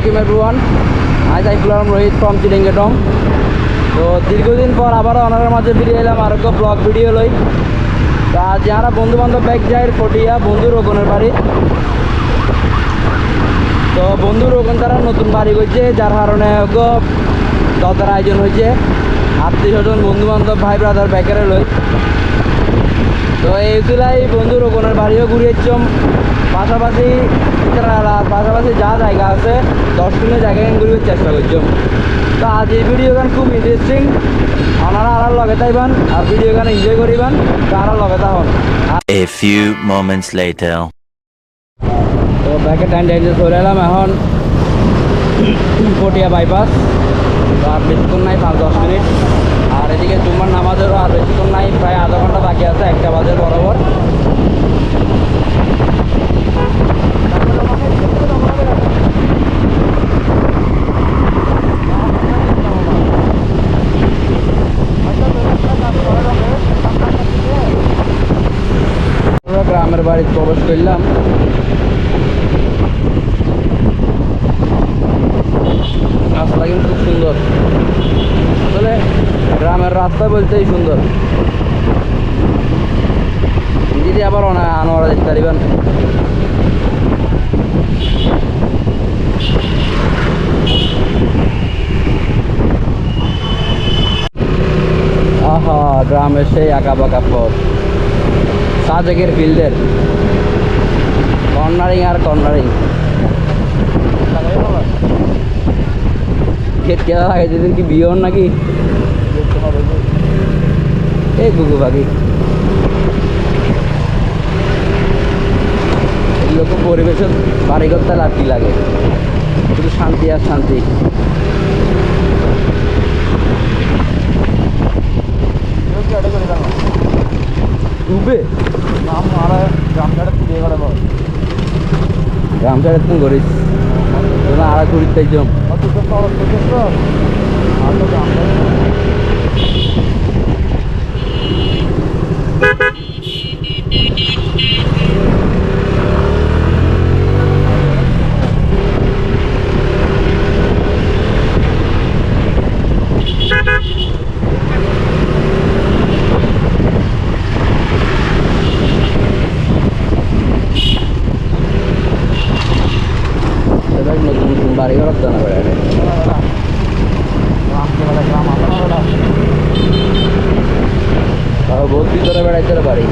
আলাইকুম এভরিওয়ান আজ আইকুলাম রোহিত ফ্রম চিলিঙ্গেটং তো দীর্ঘদিন পর আবারও ওনার মাঝে ফিরে এলাম আর একটা ব্লগ ভিডিও লই। তো যারা বন্ধু বান্ধব ব্যাগ যায় ফটিয়া, বন্ধু রোগনের বাড়ি। তো বন্ধু রোকন তারা নতুন বাড়ি করছে, যার কারণে দতার আয়োজন হয়েছে। আত্মীয় স্বজন বন্ধু বান্ধব ভাই ব্রাদার ব্যাকেরে লই। তো এই তুলাই বন্ধু রোগনের বাড়িও ঘুরিয়েছম পাশাপাশি পাশাপাশি যা জায়গা আছে দশ দিনের জায়গা ঘুরিবার চেষ্টা করছম তো আজ এই ভিডিও গান খুব ইন্টারেস্টিং আপনারা আর লগে তাইবান আর ভিডিও গান এনজয় করিবান। তো আর লগে তাহন আর A few moments later. তো ব্যাকে টাইম টাইমে চলে এলাম এখন। পটিয়া বাইপাস তো আর বেশিক্ষণ নাই পাঁচ দশ মিনিট। আর এদিকে জুম্মার নামাজেরও আর বেশিক্ষণ নাই প্রায় আধা ঘণ্টা বাকি আছে একটা বাজে বরাবর। আমরা গ্রামের বাড়ি প্রবেশ করলাম রাস্তা কিন্তু খুব সুন্দর। আসলে গ্রামের রাস্তা বলতেই সুন্দর। দিদি আবার অনা আনোয়ারা দেখতে পারিবেন। আহা, গ্রামের সেই আঁকা বাঁকা পথ। সাজেকের ফিল্ডের কর্নারিং আর কর্নারিং খেত কেলা লাগে যেদিন কি বিয়ন নাকি? এই গুগু পাখি। এগুলো পরিবেশের বাড়ি করতে লাগে। শুধু শান্তি আর শান্তি। ডুবে? গ্রাম ছাড়া তুমি করিস তোরা আড়া তাই জম। এবার নতুন নতুন বাড়ি ঘর জানা বেড়ায় তাও বহুত ভিতরে বেড়াইতে পারি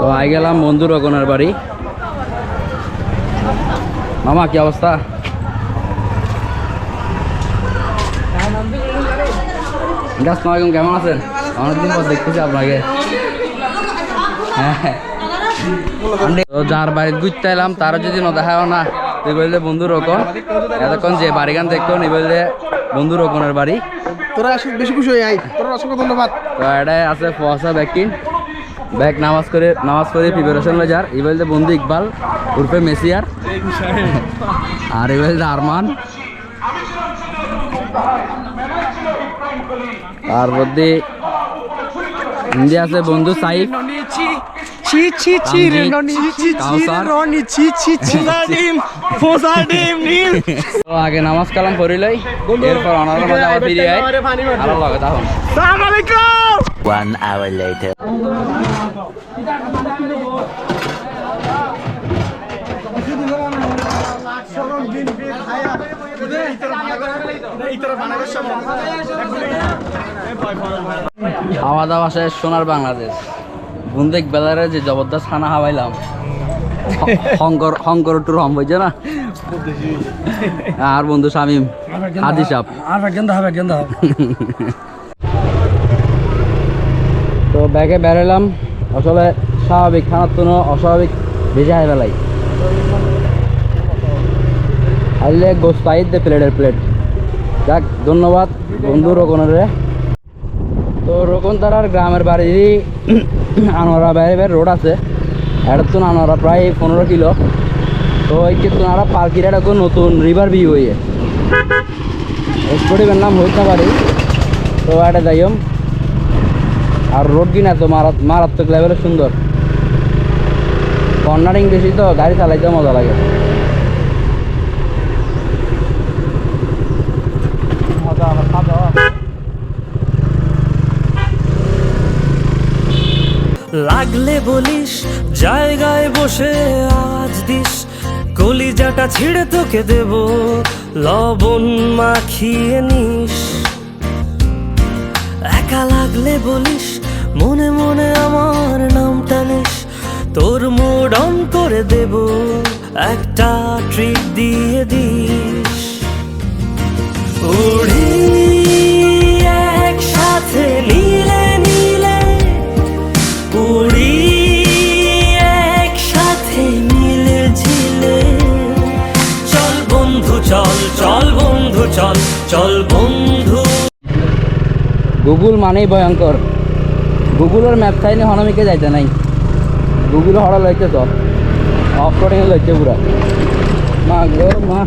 তো আই গেলাম বন্ধু রকনের বাড়ি। মামা কি অবস্থা? আসসালামাইকুম কেমন আছেন? অনেকদিন পর দেখতেছি আপনাকে। হ্যাঁ। যার বাড়িতে ঘুরতে এলাম তারও যদি ন দেখাও না তুই বললে বন্ধু রকম। এতক্ষণ যে বাড়ি গান দেখতো নি বললে বন্ধু রকমের বাড়ি। তোরা বেশি খুশি হয়ে আই তোরা অসংখ্য ধন্যবাদ। তো এটাই আছে ফসা ব্যাকিন ব্যাগ নামাজ করে নামাজ পড়ে প্রিপারেশন হয়ে যার। এই বলতে বন্ধু ইকবাল উর্ফে মেসিয়ার আর। এই বলতে আরমান। তার মধ্যে হিন্দি আছে বন্ধু সাইফ। ছি ছি ছি ছি ছি কাউসার। ছি ছি ছি ডিম ফোসা ডিম নীল। তো আগে নামাজ কালাম করিলাই এরপর অনার মাঝে আবার ফিরে আয় আরও লাগে তখন আলাইকুম! One hour later. খাওয়া দাওয়া শেষ সোনার বাংলাদেশ। বুন্দেক বেলারে যে জবরদস্ত খানা খাওয়াইলাম শঙ্কর শঙ্কর টুর হম হয়েছে না? আর বন্ধু শামিম আদি সাপ। আর গেন্দা হবে গেন্দা হবে। ব্যাগে বেরোলাম। আসলে স্বাভাবিক খানার তো অস্বাভাবিক ভেজে হাই বেলাই আইলে গোস্ত আইত দে প্লেটের প্লেট। যাক, ধন্যবাদ বন্ধু রকনের তো রকন তারার গ্রামের বাড়ি আনোয়ারা বাইরে রোড আছে। এটা তো আনোয়ারা প্রায় পনেরো কিলো। তো এই তোনারা পালকিরা ডাকো নতুন রিভার ভিউ হয়ে স্পোর্টিভের নাম হইতে পারে তো এটা যাইম আর রোড কিনা তো মারাত মারাত্মক লেভেলে সুন্দর। কর্নারিং বেশি তো গাড়ি চালাইতে মজা লাগে। লাগলে বলিস, জায়গায় বসে আজ দিস। কলিজাটা ছিঁড়ে তোকে দেব, লবণ মাখিয়ে নিস। একা লাগলে বলিস মনে মনে আমার নামটা নিস তোর মুড অন করে দেব, একটা ট্রিট দিয়ে দিস। মিলে চল বন্ধু, চল চল বন্ধু, চল চল বন্ধু। গুগল মানেই ভয়ঙ্কর। গুগলের ম্যাপ চাইলে হনমিকে যাইতে নাই? গুগল হরা লইতে তো। অফ রোডিং লইতে পুরা। মা গো, মা।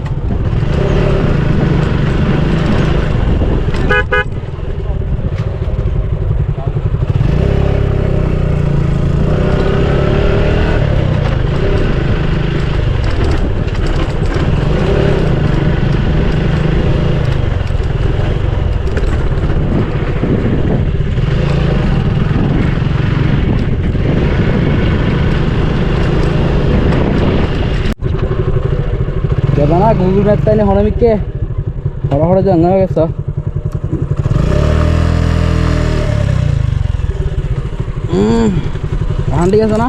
যাবা না গুগল ম্যাপ চাইলে হনমিকে হরা হরা জাঙ্গা হয়ে গেছ না।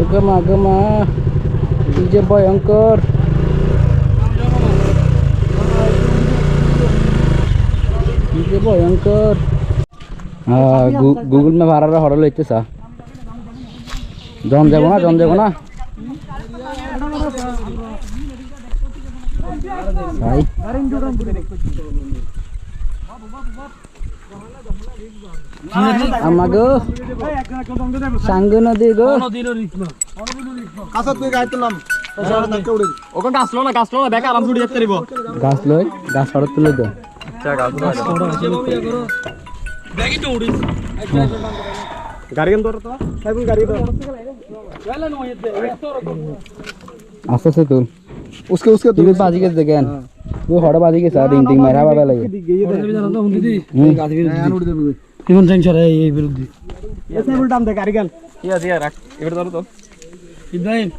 ওকে মা গো মা কি যে ভয়ঙ্কর ভয়ঙ্কর গুগল ম্যাপ হারারে হরা লইতে জন যাব না জন যাব না। ভাই আমাগো সাঙ্গ নদী গো। কাছত তুই গাইতে নাম ওখানে আসলো না আসলো না দেখা আরাম ছুটি যেতে গাছ লই গাছ হরত তুলে তো গাড়ি কেন তোর তো গাড়ি তো। আস্তে আস্তে তুল उसके उसके তুই বাজি গেছে দেখেন তুই হড় বাজি গেছে রিং টিং মারা বাবা লাগে ইমন সেন্সার এই বিরুদ্ধে এ সাইবুল দাম দে গাড়ি গান ইয়া দিয়া রাখ এবার ধরো তো ইব্রাহিম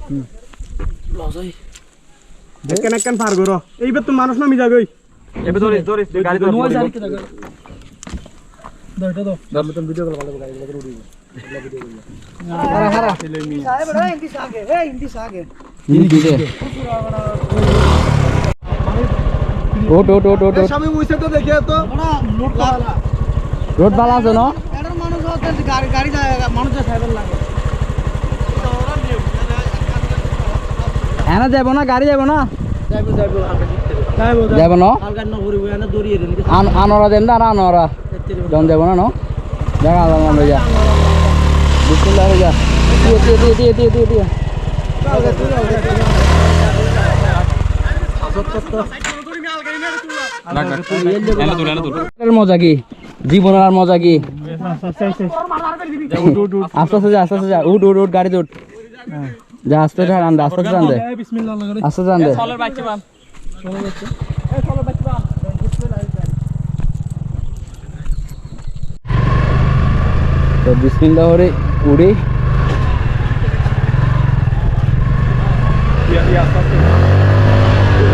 একখান একখান পার করো এইবার তো মানুষ নামি যাগই এবার ধরিস ধরিস গাড়ি ধর নোয়া জারি কে দাও দাও দাও দাও তুমি ভিডিও কল ভালো গাড়ি গুলো উড়িয়ে হিন্দি দিছে ওট ওট ওট ওট ওট স্বামী মুইছে তো দেখে তো রোড ভালো আছে না এনে যাব না গাড়ি যাব না যাব না আনরা দেন না আনরা জন যাব না ন দেখা আলাম আমরা যা বিসমিল্লাহ হয়ে যা। দিয়ে দিয়ে দিয়ে দিয়ে দিয়ে দিয়ে দিয়ে মজা কি? জীবনের আর মজা কি? আস্তে আস্তে যা আস্তে আস্তে যা। উঠ উঠ উঠ গাড়ি উঠ। যা আস্তে আস্তে আন দে, আস্তে আস্তে আস্তে আস্তে আন দে তো বিসমিল্লাহ করে উড়ি। টাকা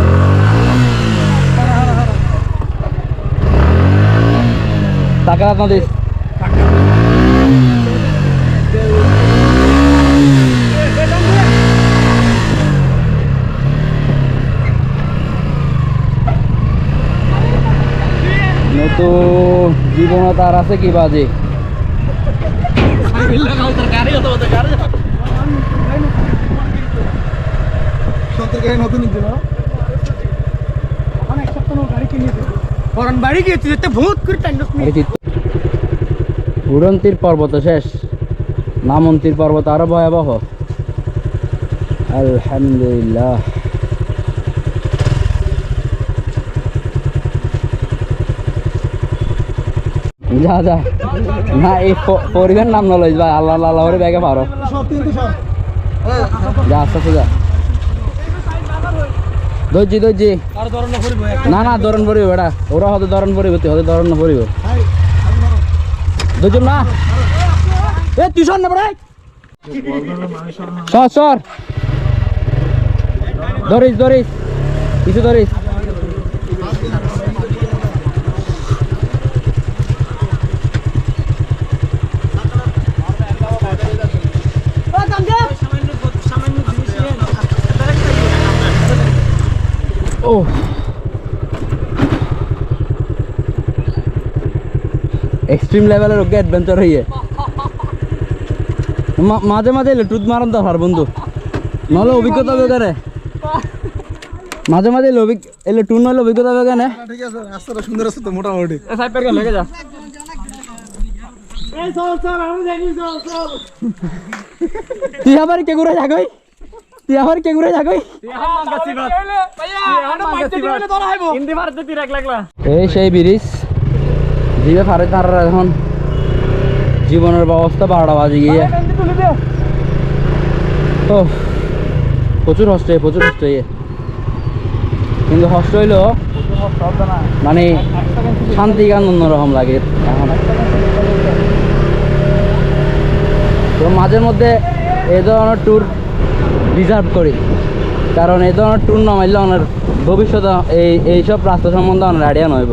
আপনাদের নতুন জীবনত আর আছে কি বাজে সত্তর গাড়ি নতুন নিচ্ছে না ওখানে এক সপ্তাহ গাড়ি কিনেছে পরান বাড়ি গিয়ে তুই করে টাইম আরে কি উড়ন্তির পর্বত শেষ। নামন্তির পর্বত আরও ভয়াবহ। আলহামদুলিল্লাহ। যা যা। না, এই পরিবার নাম নলেজ ভাই। আল্লাহ আল্লাহ করে ব্যাগে পারো যা, আস্তে আস্তে যা। দর্জি দর্জি না না, ধরন পড়িব, বেটা। ওরা হয়তো ধরন পড়িব, তুই হয়তো না পড়িব। দুজন না। এ, তুই সর না বেড়াই সর সর। ধরিস ধরিস। কিছু ধরিস ও এক্সট্রিম লেভেলের ওকে অ্যাডভেঞ্চার হইয়ে। মা- মাঝে মাঝে এলে টুথ মারান দরকার বন্ধু। নহলে অভিজ্ঞতা হবে কেন? মাঝে মাঝে এলে টুন নহলে অভিজ্ঞতা হবে কেন? ঠিক আছে রাস্তাটা সুন্দর আছে তো মোটামুটি। সাইপের কেন লেগে যা। তুই আবার কে ঘুরে যাগই? তুই আবার কে ঘুরে যাগই? এই সেই ব্রিজ জিবে ফারে তার এখন। জীবনের ব্যবস্থা বারোটা বাজে গিয়ে। ও প্রচুর হস্ত প্রচুর হস্ত কিন্তু হস্ত হইল মানে শান্তি গান অন্যরকম লাগে এখন। তো মাঝের মধ্যে এই ধরনের ট্যুর রিজার্ভ করি। কারণ এই ধরনের ট্যুর না মারলে আমার ভবিষ্যতে এই, এইসব রাস্তা সম্বন্ধে আমার আইডিয়া নইব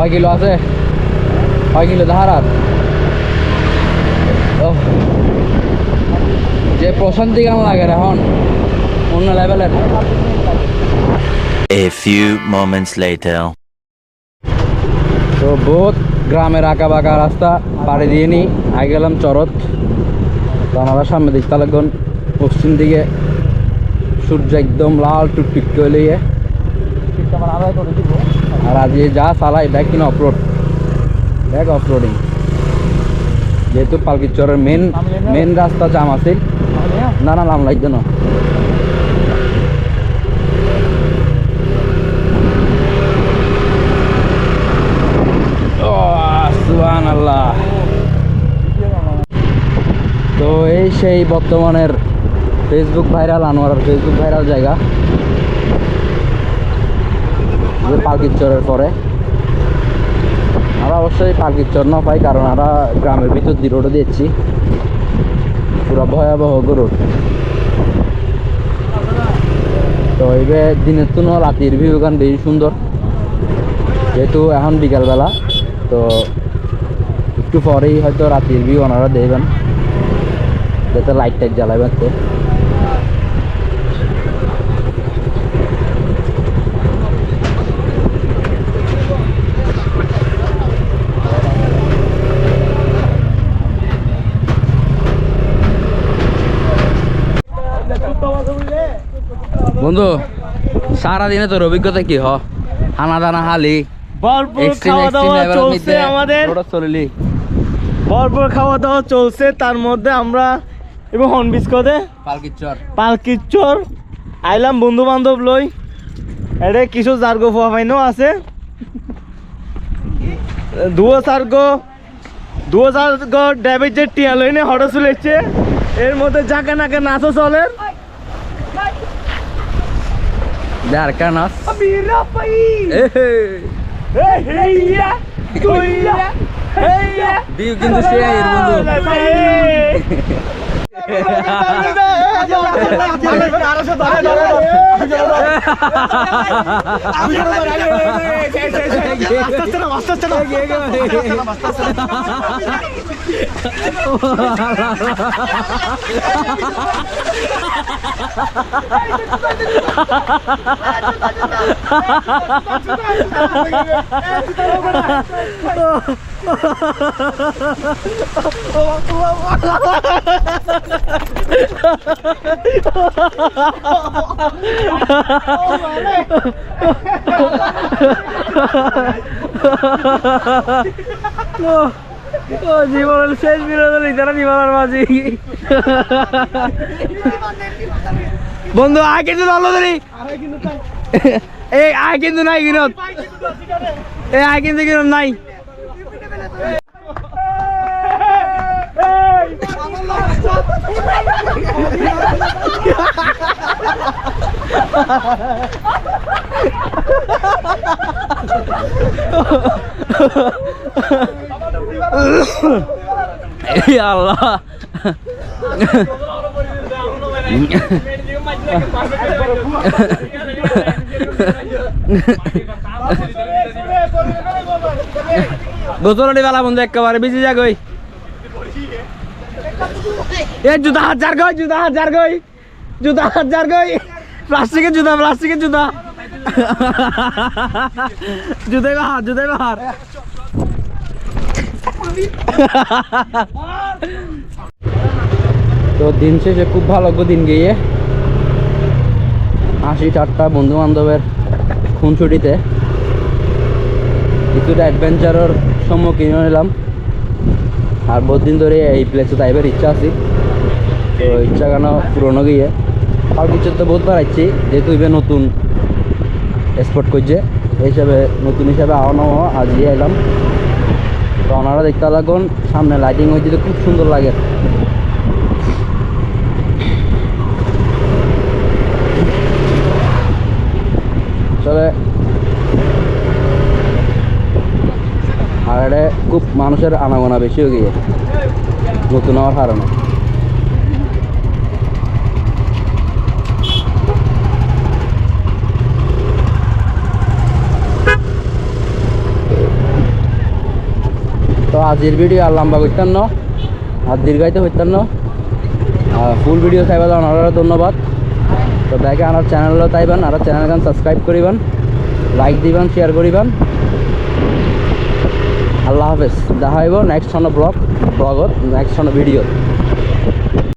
কয় কিলো আছে। কয় কিলো ওহ, যে প্রশান্তি গান লাগে এখন অন্য লেভেলের। A few moments later. তো বহুত গ্রামের আঁকা বাঁকা রাস্তা পাড়ি দিয়ে নি আগে গেলাম চরত। তো আমরা সামনে দেখতে লাগন পশ্চিম দিকে। সূর্য একদম লাল টুকটুক করে লিয়ে আর আজ যা চালাই ব্যাগ কিনা অফরোড ব্যাগ অফরোডিং যেহেতু পালকিচরের মেন মেন রাস্তা জাম আছিল না? না নাম লাগছে না। তো এই সেই বর্তমানের Facebook viral Anwar Facebook viral জায়গা। যে পালকিচরের পরে। আমরা অবশ্যই পালকিচর না পাই, কারণ আমরা গ্রামের ভিতর দিয়ে রোডে দিচ্ছি পুরো ভয়াবহ রোড তো এইবে দিনের তো রাতের ভিউ গান বেশি সুন্দর। যেহেতু এখন বিকালবেলা, তো একটু পরেই হয়তো রাতের ভিউ ওনারা দেবেন যাতে লাইট টাইট জ্বালাবেন তো বন্ধু সারাদিনে তোর অভিজ্ঞতা কি হ? হানা দানা হালি ভরপুর খাওয়া দাওয়া চলছে তার মধ্যে আমরা এবং হনবিস করে পালকিচর পালকিচর আইলাম বন্ধু বান্ধব লই। এটা কিছু জার্গো ফোয়া ফাইনও আছে। দুয়ো সার্গো দুয়ো সার্গো টিয়া লইনে হঠাৎ চলেছে এর মধ্যে যাকে নাকে নাচও চলে। যার কানাস ভিউ কিন্তু সে এর বন্ধু আস্তে আস্তে না আস্তে আস্তে না ও, জীবনের শেষ বিনোদন তারা জীবনের মাঝে। বন্ধু, আয় কিন্তু ভালো ধরি। এই আয় কিন্তু নাই বিনোদ। এই আয় কিন্তু বিনোদ নাই। আল্লাহ। গোসলটি বেলা বন্ধু একেবারে বেশি যাক ওই। এ জুতা হাজার গই জুতা হাজার গই জুতা হাজার গই প্লাস্টিকের জুতা প্লাস্টিকের জুতা। জুতাই বাহার জুতাই বাহার। তো দিন শেষে খুব ভালো দিন গিয়ে। আশি চারটা বন্ধু বান্ধবের খুনছুটিতে কিছুটা অ্যাডভেঞ্চারের সম্মুখীন হলাম। আর বহুত দিন ধরে এই প্লেসে তাইবার ইচ্ছা আছে। তো ইচ্ছা কেন পুরনো গিয়ে। আর কিছু তো বহুত আইছি যেহেতু ইবে নতুন স্পট করছে। এই হিসাবে নতুন হিসাবে আওয়ানো আজই এলাম। তো ওনারা দেখতে লাগুন, সামনে লাইটিং হয়েছে খুব সুন্দর লাগে। চলে। আর খুব মানুষের আনাগোনা বেশি হয়ে গিয়ে নতুন হওয়ার কারণে। আজির ভিডিও আর লম্বা করতাম না, আর দীর্ঘায়িত করতাম না। ফুল ভিডিও চাইবা আপনারা ধন্যবাদ। তো দেখে আমার চ্যানেলও চাইবেন, আর চ্যানেল গান সাবস্ক্রাইব করিবেন লাইক দিবেন শেয়ার করিবেন। আল্লাহ হাফেজ, দেখা হইব নেক্সট ব্লগ ব্লগত নেক্সট ভিডিও